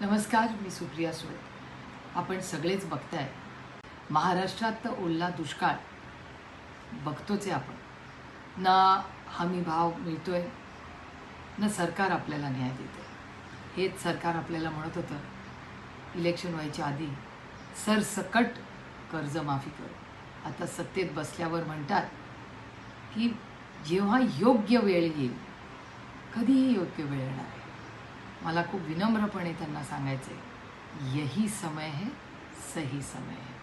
नमस्कार मी सुप्रिया सुळे. आपण सगळेच बघताय. महाराष्ट्रात तर ओला दुष्काळ. बघतोच आहे आपण. ना हमी भाव मिळतोय ना सरकार आपल्याला न्याय देते हेच सरकार आपल्याला म्हणत होतं इलेक्शन व्हायच्या आधी सरसकट कर्जमाफी करू. आता सत्तेत बसल्यावर म्हणतात की जेव्हा योग्य वेळ येईल कधीही योग्य वेळ येणार मला खूप विनम्रपणे त्यांना सांगायचं आहे यही समय है सही समय है.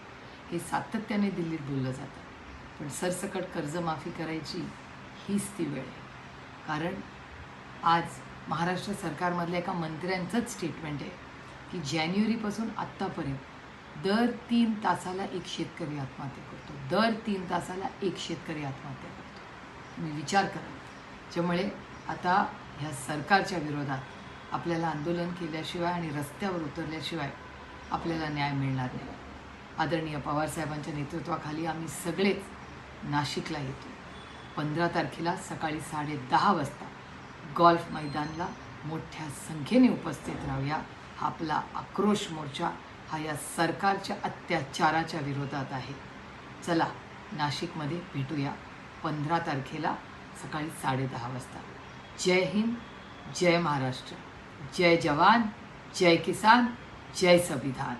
हे सातत्याने दिल्लीत बोललं जातं. पण सरसकट कर्जमाफी करायची हीच ती वेळ आहे. कारण आज महाराष्ट्र सरकारमधल्या एका मंत्र्यांचंच स्टेटमेंट आहे की जानेवारीपासून आत्तापर्यंत दर तीन तासाला एक शेतकरी आत्महत्या करतो. दर तीन तासाला एक शेतकरी आत्महत्या करतो. तुम्ही विचार करा. त्यामुळे आता ह्या सरकारच्या विरोधात आपल्याला आंदोलन केल्याशिवाय आणि रस्त्यावर उतरल्याशिवाय आपल्याला न्याय मिळणार नाही. आदरणीय पवारसाहेबांच्या नेतृत्वाखाली आम्ही सगळेच नाशिकला येतो. पंधरा तारखेला सकाळी साडेदहा वाजता गॉल्फ मैदानला मोठ्या संख्येने उपस्थित राहूया. हा आपला आक्रोश मोर्चा हा या सरकारच्या अत्याचाराच्या विरोधात आहे. चला नाशिकमध्ये भेटूया पंधरा तारखेला सकाळी साडेदहा वाजता. जय हिंद जय महाराष्ट्र. जय जवान जय किसान जय संविधान।